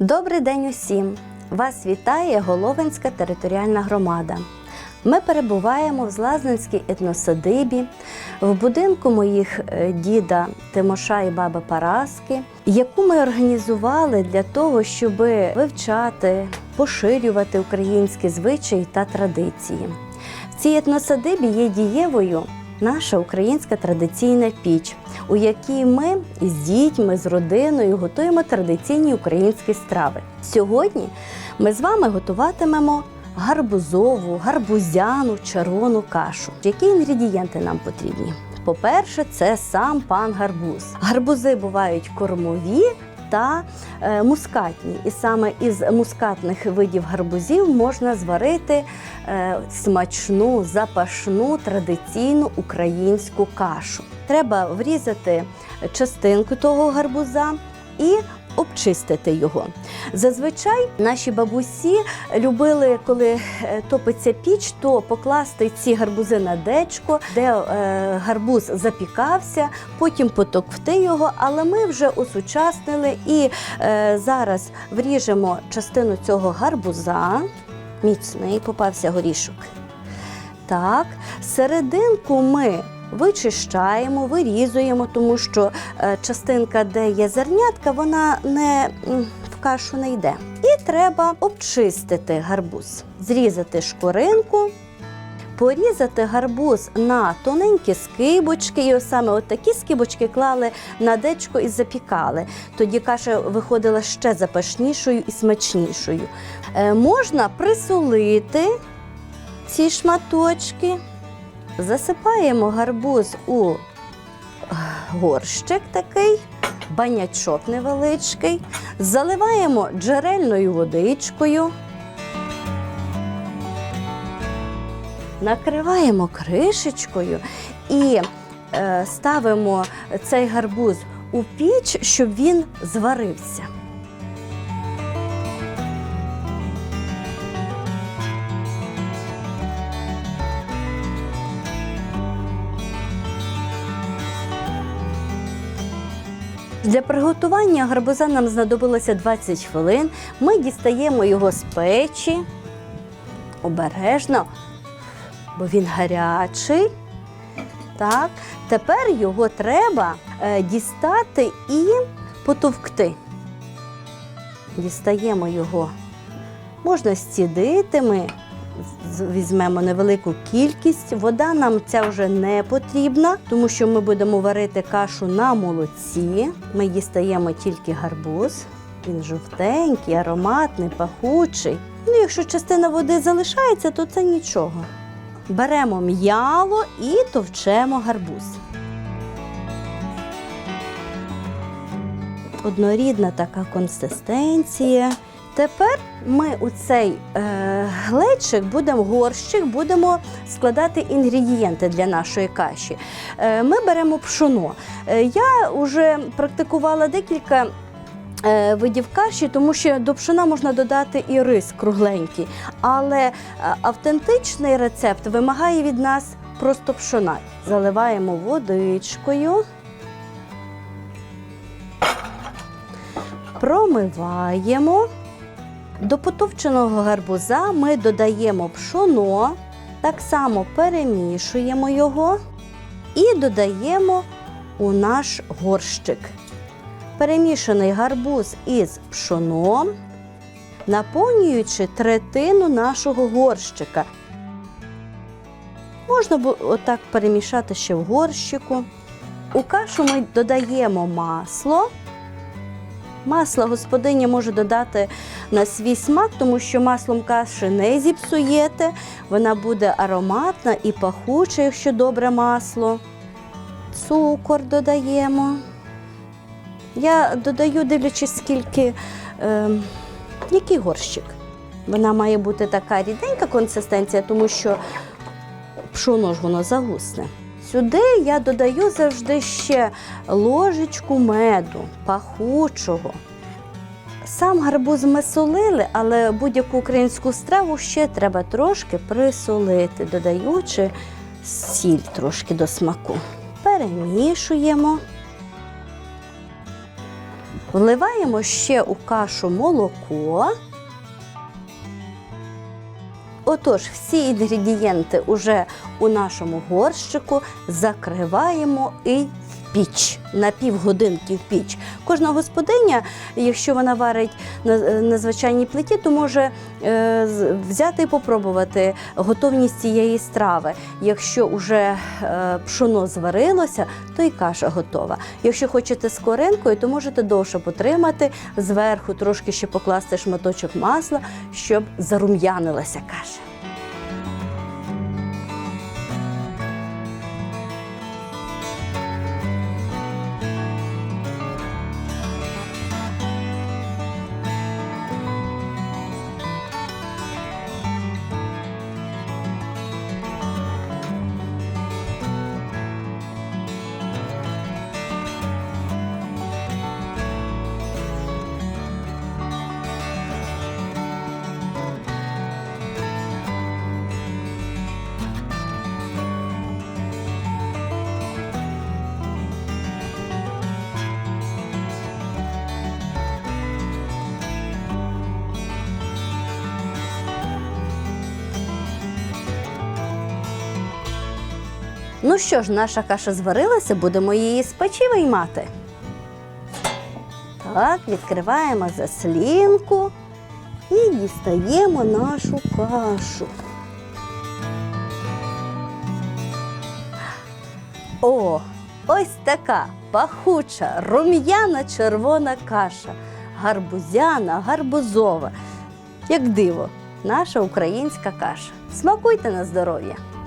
Добрий день усім! Вас вітає Головинська територіальна громада. Ми перебуваємо в Злазненській етносадибі, в будинку моїх е, діда Тимоша і баби Параски, яку ми організували для того, щоб вивчати, поширювати українські звичаї та традиції. В цій етносадибі є дієвою наша українська традиційна піч, у якій ми з дітьми, з родиною готуємо традиційні українські страви. Сьогодні ми з вами готуватимемо гарбузову, гарбузяну, червону кашу. Які інгредієнти нам потрібні? По-перше, це сам пан гарбуз. Гарбузи бувають кормові та е, мускатні. І саме із мускатних видів гарбузів можна зварити е, смачну, запашну, традиційну українську кашу. Треба врізати частинку того гарбуза і обчистити його. Зазвичай наші бабусі любили, коли е, топиться піч, то покласти ці гарбузи на дечко, де е, гарбуз запікався, потім потовкти його. Але ми вже осучаснили і е, зараз вріжемо частину цього гарбуза. Міцний попався горішок. Так, серединку ми вичищаємо, вирізуємо, тому що е, частинка, де є зернятка, вона не в кашу не йде. І треба обчистити гарбуз, зрізати шкоринку. Порізати гарбуз на тоненькі скибочки, і саме от такі скибочки клали на дечко і запікали. Тоді каша виходила ще запашнішою і смачнішою. Е, можна присолити ці шматочки, засипаємо гарбуз у е, горщик такий, банячок невеличкий, заливаємо джерельною водичкою. Накриваємо кришечкою і е, ставимо цей гарбуз у піч, щоб він зварився. Для приготування гарбуза нам знадобилося 20 хвилин. Ми дістаємо його з печі обережно, бо він гарячий. Так, тепер його треба е, дістати і потовкти. Дістаємо його. Можна зцідити. Візьмемо невелику кількість. Вода нам ця вже не потрібна, тому що ми будемо варити кашу на молоці. Ми дістаємо тільки гарбуз. Він жовтенький, ароматний, пахучий. Ну, якщо частина води залишається, то це нічого. Беремо м'яло і товчемо гарбуз. Однорідна така консистенція. Тепер ми у цей е, глечик будемо горщик, будемо складати інгредієнти для нашої каші. Е, ми беремо пшоно. Е, я вже практикувала декілька е, видів каші, тому що до пшона можна додати і рис кругленький. Але е, автентичний рецепт вимагає від нас просто пшона. Заливаємо водичкою. Промиваємо. До потовченого гарбуза ми додаємо пшоно, так само перемішуємо його і додаємо у наш горщик. Перемішаний гарбуз із пшоном, наповнюючи третину нашого горщика. Можна отак перемішати ще в горщику. У кашу ми додаємо масло. Масло господиня може додати на свій смак, тому що маслом каші не зіпсуєте. Вона буде ароматна і пахуча, якщо добре масло. Цукор додаємо. Я додаю, дивлячись, скільки, е, який горщик. Вона має бути така ріденька консистенція, тому що пшоно ж воно загусне. Сюди я додаю завжди ще ложечку меду, пахучого. Сам гарбуз ми солили, але будь-яку українську страву ще треба трошки присолити, додаючи сіль трошки до смаку. Перемішуємо. Вливаємо ще у кашу молоко. Отож, всі інгредієнти уже у нашому горщику закриваємо і в піч на півгодинки в піч. Кожна господиня, якщо вона варить на, звичайній плиті, то може е, взяти і попробувати готовність цієї страви. Якщо вже е, пшоно зварилося, то і каша готова. Якщо хочете з коринкою, то можете довше потримати, зверху трошки ще покласти шматочок масла, щоб зарум'янилася каша. Ну що ж, наша каша зварилася, будемо її з печі виймати. Так, відкриваємо заслінку і дістаємо нашу кашу. О, ось така пахуча, рум'яна червона каша, гарбузяна, гарбузова. Як диво, наша українська каша. Смакуйте на здоров'я!